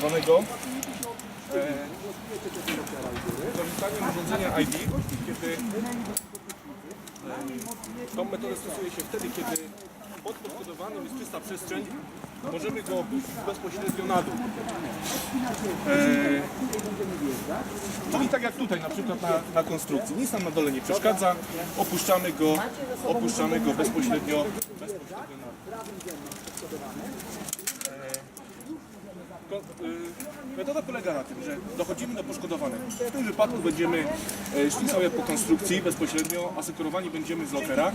poszkodowanego e, korzystaniem urządzenia ID, kiedy e, tą metodę stosuje się wtedy, kiedy pod poszkodowanym jest czysta przestrzeń, możemy go opuścić bezpośrednio na dół. E, czyli tak jak tutaj na przykład na, na konstrukcji. Nic nam na dole nie przeszkadza, opuszczamy go, opuszczamy go bezpośrednio, bezpośrednio na dół. Y, Metoda polega na tym, że dochodzimy do poszkodowanego. W tym wypadku będziemy e, szli sobie po konstrukcji bezpośrednio, asekurowani będziemy z lokera.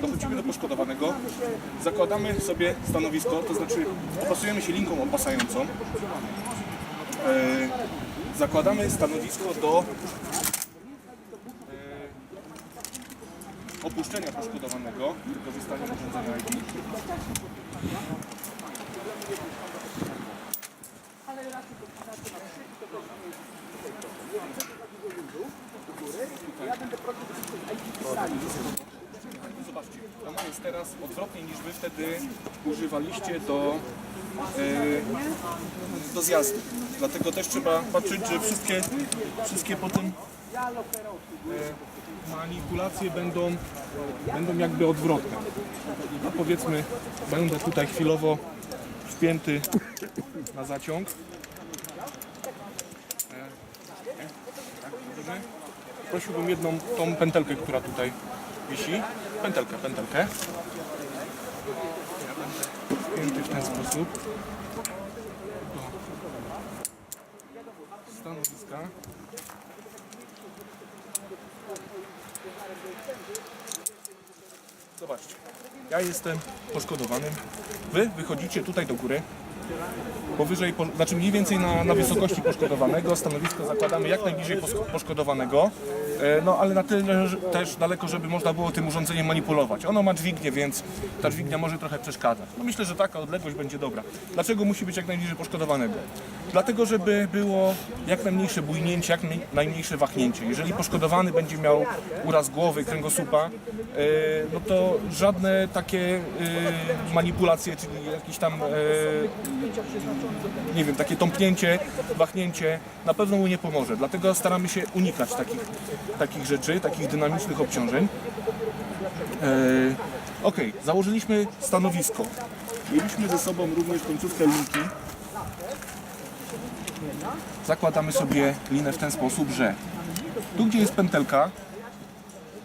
Dochodzimy do poszkodowanego, zakładamy sobie stanowisko, to znaczy opasujemy się linką opasającą. E, zakładamy stanowisko do e, opuszczenia poszkodowanego wykorzystaniem urządzenia ID. Zobaczcie, ona jest teraz odwrotnie niż wy wtedy używaliście do, e, do zjazdu. Dlatego też trzeba patrzeć, że wszystkie, wszystkie potem e, manipulacje będą, będą jakby odwrotne. No powiedzmy, będę tutaj chwilowo wpięty na zaciąg. E, nie? Tak, możemy? Prosiłbym jedną tą pętelkę, która tutaj wisi. Pętelkę, pętelkę. Wpięty w ten sposób do stanowiska. Zobaczcie, ja jestem poszkodowanym. Wy wychodzicie tutaj do góry. Powyżej, po, znaczy mniej więcej na, na wysokości poszkodowanego. Stanowisko zakładamy jak najbliżej pos- poszkodowanego. E, No ale na tyle też daleko, żeby można było tym urządzeniem manipulować. Ono ma dźwignię, więc ta dźwignia może trochę przeszkadzać. No myślę, że taka odległość będzie dobra. Dlaczego musi być jak najbliżej poszkodowanego? Dlatego, żeby było jak najmniejsze bujnięcie, jak naj- najmniejsze wahnięcie. Jeżeli poszkodowany będzie miał uraz głowy, kręgosłupa, e, no to żadne takie e, manipulacje, czyli jakieś tam nie wiem, takie tąpnięcie, wahnięcie na pewno mu nie pomoże. Dlatego staramy się unikać takich, takich rzeczy, takich dynamicznych obciążeń. E, ok, założyliśmy stanowisko. Mieliśmy ze sobą również końcówkę linki. Zakładamy sobie linę w ten sposób, że tu gdzie jest pętelka,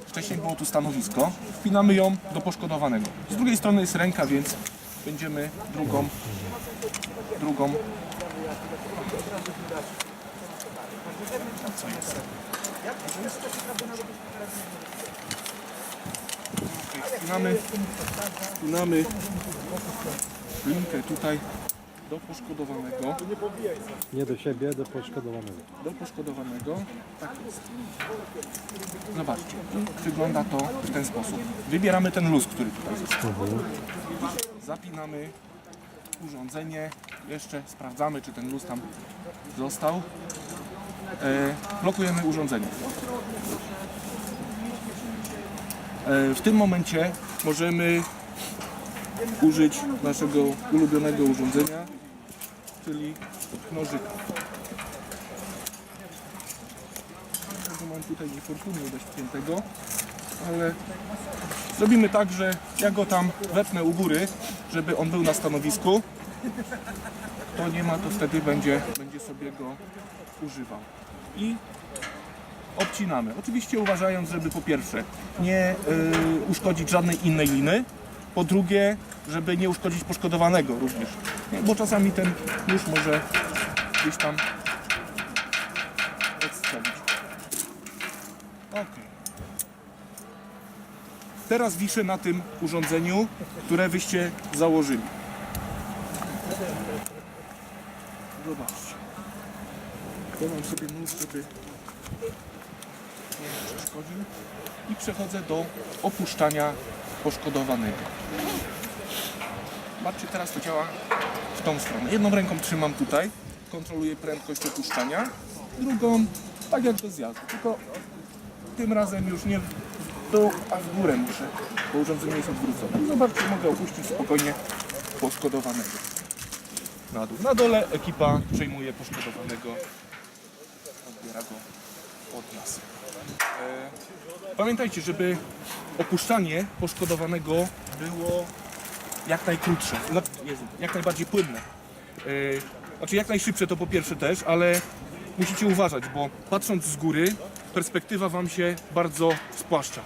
wcześniej było tu stanowisko, wpinamy ją do poszkodowanego. Z drugiej strony jest ręka, więc będziemy drugą drugą. Co jest? Okej, Wpinamy, wpinamy linkę tutaj do poszkodowanego. Nie do siebie, do poszkodowanego. Do poszkodowanego. Tak jest. Zobaczcie, i wygląda to w ten sposób. Wybieramy ten luz, który tutaj został. Zapinamy urządzenie. Jeszcze sprawdzamy, czy ten luz tam został. E, blokujemy urządzenie. E, w tym momencie możemy użyć naszego ulubionego urządzenia, czyli nożyka. Mam tutaj niefortunnie dość wpiętego, ale zrobimy tak, że ja go tam wepnę u góry, żeby on był na stanowisku. To nie ma, to wtedy będzie, będzie sobie go I obcinamy. Oczywiście uważając, żeby po pierwsze nie y, uszkodzić żadnej innej liny, po drugie, żeby nie uszkodzić poszkodowanego również, Nie, bo czasami ten nóż może gdzieś tam odstrzelić. Ok. Teraz wiszę na tym urządzeniu, które wyście założyli. Zobaczcie. Dodam sobie nóż, żeby nie przeszkodził. I przechodzę do opuszczania poszkodowanego. Zobaczcie, teraz to działa w tą stronę. Jedną ręką trzymam tutaj, kontroluję prędkość opuszczania, drugą tak jak do zjazdu, tylko tym razem już nie w dół, a w górę muszę, bo urządzenie jest odwrócone. Zobaczcie, mogę opuścić spokojnie poszkodowanego. na dół. Na dole ekipa przejmuje poszkodowanego, odbiera go od nas. E, Pamiętajcie, żeby opuszczanie poszkodowanego było jak najkrótsze, Jezu, jak najbardziej płynne. Yy, Znaczy jak najszybsze to po pierwsze też, ale musicie uważać, bo patrząc z góry perspektywa Wam się bardzo spłaszcza.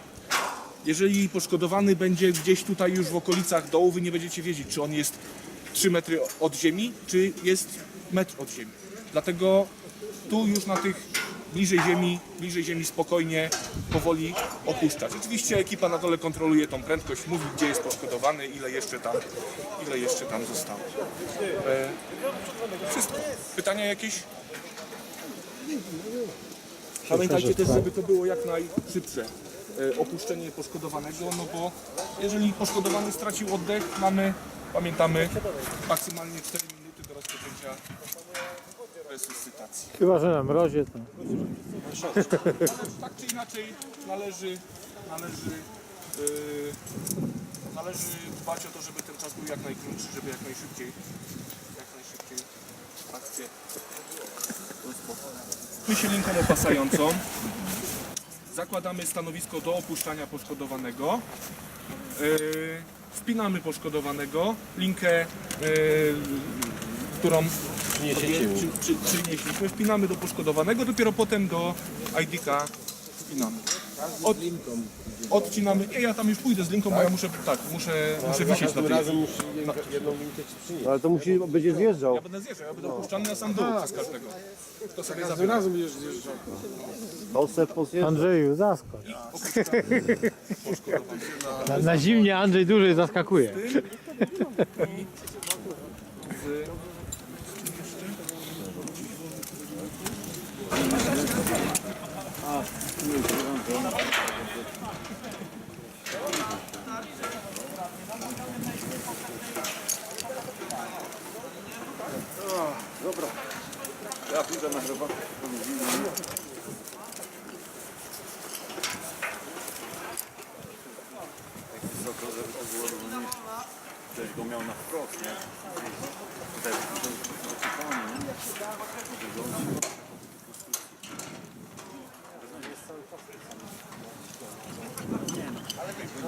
Jeżeli poszkodowany będzie gdzieś tutaj już w okolicach dołu, Wy nie będziecie wiedzieć, czy on jest 3 metry od ziemi, czy jest metr od ziemi. Dlatego tu już na tych bliżej ziemi, bliżej ziemi spokojnie, powoli opuszczać. Oczywiście ekipa na dole kontroluje tą prędkość, mówi gdzie jest poszkodowany, ile jeszcze tam, ile jeszcze tam zostało. E, wszystko. Pytania jakieś? Pamiętajcie też, żeby to było jak najszybsze e, opuszczenie poszkodowanego, no bo jeżeli poszkodowany stracił oddech, mamy, pamiętamy, maksymalnie 4 minuty do rozpoczęcia resuscytacji. Chyba, że na mrozie to... Tak czy inaczej należy, należy, yy, należy dbać o to, żeby ten czas był jak najkrótszy, żeby jak najszybciej, jak najszybciej akcję. My się linką opasającą zakładamy stanowisko do opuszczania poszkodowanego. Yy, wpinamy poszkodowanego, linkę, yy, którą Czyli, czyli, czyli nieśliśmy, wpinamy do poszkodowanego, dopiero potem do ID-ka wpinamy. Od, odcinamy. Nie, ja tam już pójdę z linką, bo ja muszę, tak, muszę, muszę wisieć na tej. Ale to musi, będzie zjeżdżał. Ja będę zjeżdżał, ja będę opuszczany na sam dół przez każdego. To sobie zabiorę. Razem będziesz zjeżdżał. Osep pozjeżdżał. Andrzeju, zaskocz. Na, na zimnie Andrzej dłużej zaskakuje. Ja pójdę na. Tak wysoko, żeby to było rozumiem. Ktoś go miał na wprost, nie?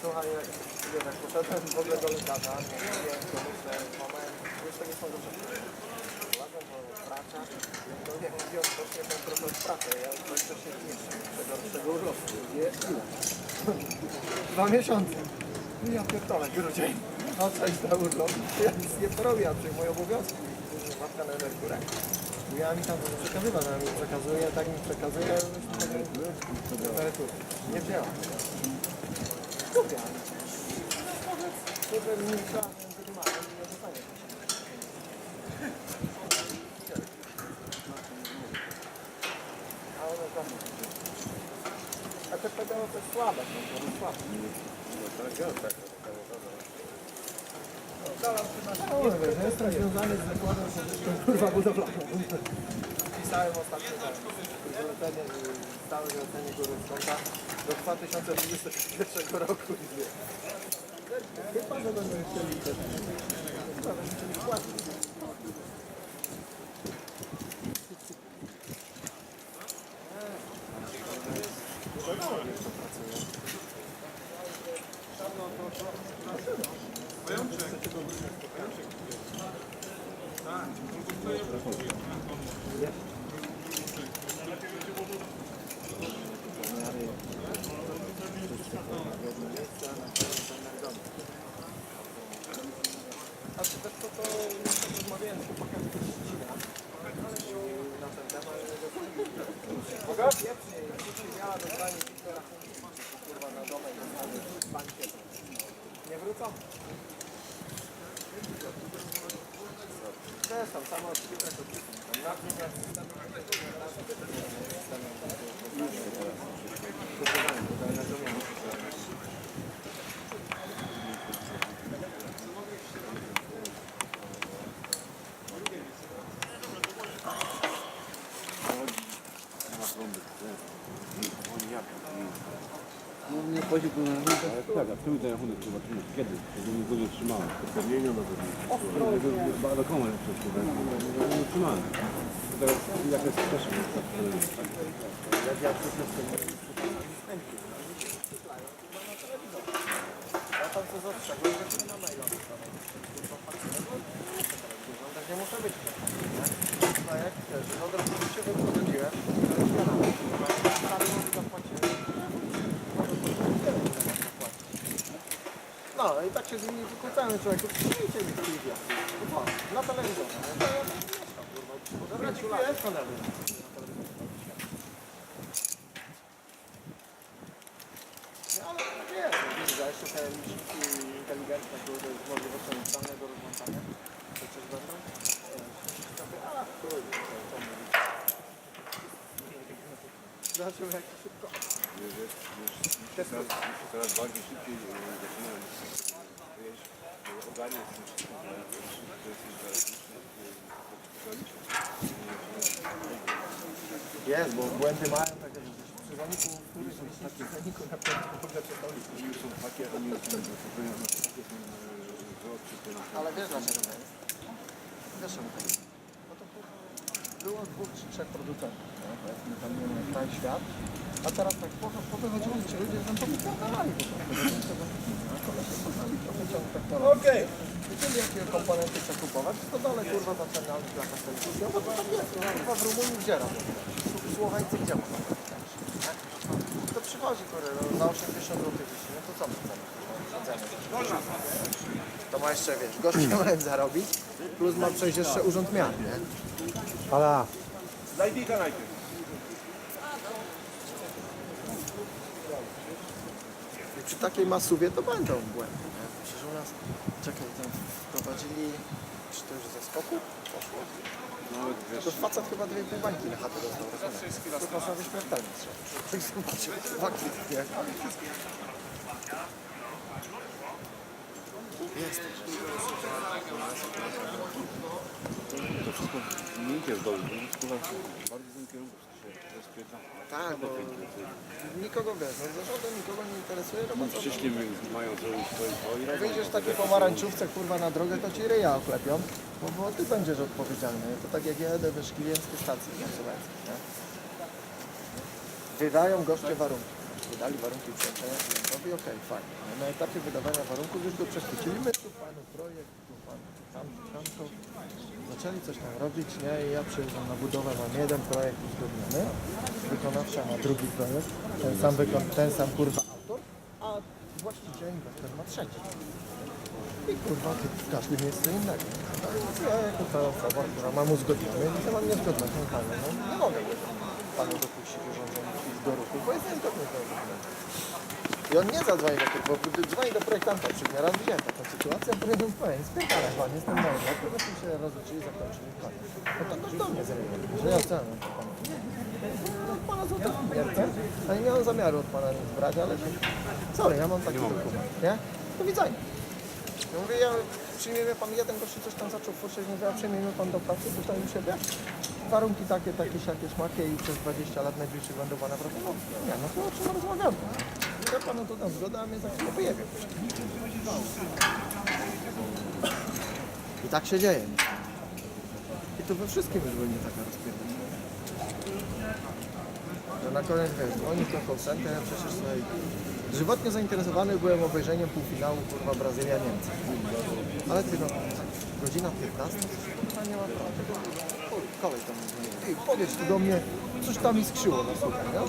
Słuchaj, jak jak poszedłem w ogóle do lekarza, to myślę, moment, już to nie są dobrze. Łażę do pracza, to nie mówię, odpocznie ten trochę od ja już coś się zniszczę, tego, tego urlopu. Nie? Dwa miesiące. Ja pierdolę, grudzień. No coś na urlop, ja nic nie porobię, ja przyjmuję obowiązki. Matka na emeryturę. Ja mi tam to przekazywać, ona mi przekazuje, tak mi przekazuje, tak emeryturę. Nie wzięłam. Kupię. Kurde, mi trzeba wymarem i nie zostanie. A one tam... A te pedały to słabe, to słabe. No, wiesz, ja jestem związany z zakładem kurwa budowlaną. Pisałem ostatnio tak, zlecenie, stałe zlecenie góry sąda do 2021 roku. Chyba, że będą chcieli. Chyba, że chcieli płacić. A czy też to, to już rozmawiałem z chłopakami z Szczecina, na ten temat, że Boga? Pierwszy, jeśli miała dostanie kilka rachunków, kurwa na domek, dostanie z bankietem. Wrócą? Zresztą, samo odcinek to na przykład system No nie chodzi tu na rachunek. Tak, a tu ten rachunek zobaczymy kiedy, żeby mi go nie trzymałem. Uprawnienia na pewno. Do komu jeszcze się nie trzymałem. Teraz jak jest też Jak ja przyszedłem Ja tam co zastrzegłem, że się na maila wystawiam. Tak nie muszę być. No jak też, no od razu się wyprowadziłem. Stary mówi zapłaciłem. No i tak się z nimi wykłócałem, człowieku, przyjmijcie mi chwilę. No co, na telewizorze. No to ja mieszkam, kurwa. Dobra, dziękuję. Na No ale nie, widzę, jeszcze te liczniki inteligentne, które z do rozłączania, przecież będą. A, kurde, co mówić. Jak szybko. Testuj. Coraz bardziej szybciej zaczynałem wiesz, to jest bo błędy mają takie, że przy zaniku, który przy zaniku na pewno w ogóle przetoli. są takie, oni są takie są to Ale wiesz dlaczego to jest? Wiesz to jest? To było dwóch czy trzech producentów, no, powiedzmy tam nie wiem, cały świat. A teraz tak po, po wychodzili ci ludzie, tam powyciągali po prostu. Koleś poznali trochę ciąg technologii. Okej. Wiedzieli jakie komponenty trzeba kupować, to dalej kurwa zaczynali dla konstytucji. No to tak jest, no, kurwa w Rumunii gdzie robią? Słoweńcy gdzie mogą robić? To przychodzi kurwa, no, za 80 zł wisi, no to co my chcemy? Siedzemy. To ma jeszcze, wiesz, kawałek zarobić, plus ma przejść jeszcze urząd miar, nie? Ala, Zajdika najpierw. I przy takiej masuwie to będą błędy, nie? Przecież u nas, czekaj, tam wprowadzili, czy to już ze skoku poszło? To facet chyba dwie pół bańki na chatę dostał, rozumiesz? To można wyśmiertelnie trzeba. Tak zobaczył, waki, nie? Jest tych rzeczy. To wszystko miękkie z dołu, bardzo w tym kierunku się rozpięta. Tak, bo nikogo wiesz, no zarządem nikogo nie interesuje, no bo co? Wszystkie mają zrobić swoje swoje. Wyjdziesz w takiej pomarańczówce kurwa na drogę, to ci ryja oklepią, bo, bo ty będziesz odpowiedzialny. To tak jak ja jedę wiesz, klienckie stacje konsumenckie, nie? Wydają goście warunki. Wydali warunki przyłączenia klientowi, okej, fajnie. No, Na etapie wydawania warunków już go prześwicili, my tu panu projekt, tu pan tam, tamto. Zaczęli coś tam robić, nie? I ja przyjeżdżam na budowę, mam jeden projekt uzgodniony, wykonawca ma drugi projekt, ten sam, wykon, ten sam kurwa autor, a właściciel inwestor ma trzeci. I kurwa, ty w każdym co innego. No ja jako ta osoba, która mam uzgodniony, to mam niezgodność mentalną. No, nie mogę panu dopuścić urządzenia do ruchu, bo jest niezgodny z urządzeniem. I on nie zadzwoni do tego, bo dzwoni do projektanta, przy mnie raz widziałem taką sytuację, a projekt powiem, spierdalaj pan, jestem nowy, jak to byśmy się rozliczyli, zakończyli, koniec. No to też do mnie zajmuje, że ja chcę, no to panu. No, pana złotych pierce, a nie miałem zamiaru od pana nic brać, ale sorry, ja mam taki dokument, nie? Do widzenia. Ja mówię, ja przyjmiemy pan jeden gości, coś tam zaczął furczyć, mówię, a przyjmiemy pan do pracy tutaj u siebie? Warunki takie, takie, siakie, szmakie i przez 20 lat najbliższych będą pana wracać. No nie, no to o czym rozmawiamy? Ja panu to dam zgodę, a mnie za chwilę wyjebie. I tak się dzieje. I to we wszystkim już taka rozpierdolona. Że na koniec wiesz, oni to call center, przecież sobie żywotnie zainteresowany byłem obejrzeniem półfinału kurwa Brazylia-Niemcy. Ale ty no, godzina 15, coś kurwa nie ma. Kur- Kolej tam. Ej, powiedz tu do mnie, coś tam mi skrzyło, no słuchaj, no,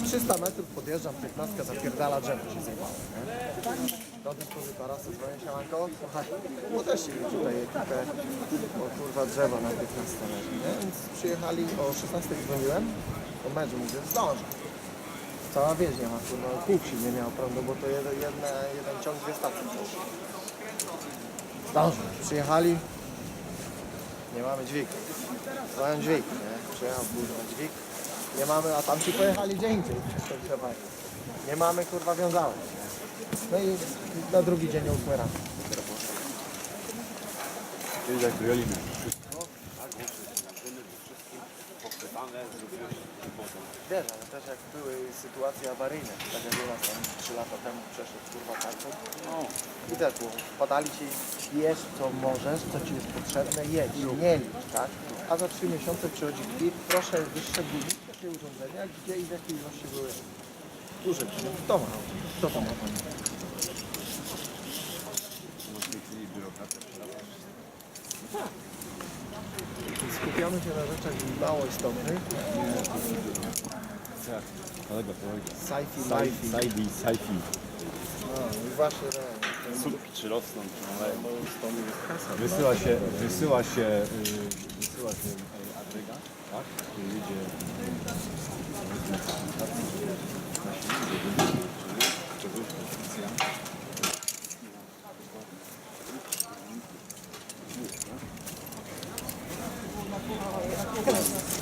po 300 metrów podjeżdżam, 15 zapierdala drzewo się zajmowało, nie? Do dyspozytora sobie dzwonię, siemanko, słuchaj, bo też się tutaj ekipę, o kurwa drzewa na 15 leży, nie? Więc przyjechali, o 16 dzwoniłem, o meczu mówię, zdążę. Cała wieś nie ma, kurwa, pół nie miał prądu, bo to jeden, jedna, jeden ciąg, dwie stacje. Przyjechali, nie mamy dźwigu. Mają dźwig, nie? Przyjechał kurwa dźwig. Nie mamy, a tamci pojechali gdzie indziej. Nie mamy kurwa wiązałek. No i na drugi dzień o 8 rano. Czyli jak wyjęliśmy wszystko, tak, łącznie z magazynem, ze wszystkim, pochwytane, zrobiłeś i Wiesz, ale też jak były sytuacje awaryjne, tak jak u nas tam 3 lata temu przeszedł kurwa kartą, No, i też było, podali ci, bierz co możesz, co ci jest potrzebne, jedź, nie licz, tak? A za 3 miesiące przychodzi kwit, proszę wyszczególnić takie urządzenia, gdzie i w jakiej ilości były duże, czyli kto ma, kto to ma pani? no przerasta. Skupiamy się na rzeczach mało istotnych, Tak, kolega, kolega. sci-fi, Sci- life Sci-fi, sci-fi. no i właśnie no, Słupki czy rosną, czy maleją. stąd jest kasa. Wysyła się, wysyła się, y, wysyła się y, agregat, tak, który jedzie y, powiedzmy,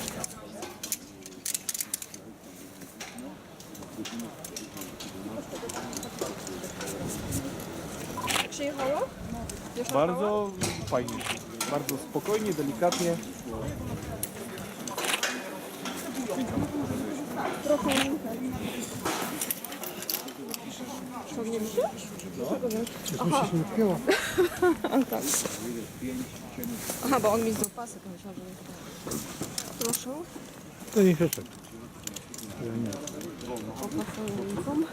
Bardzo fajnie. Bardzo spokojnie, delikatnie. Trochę Co, nie? Aha. Tak. Aha, bo on mi zdjął pasek, myślałam, że nie Proszę. To nie przeszedł. O, uniform.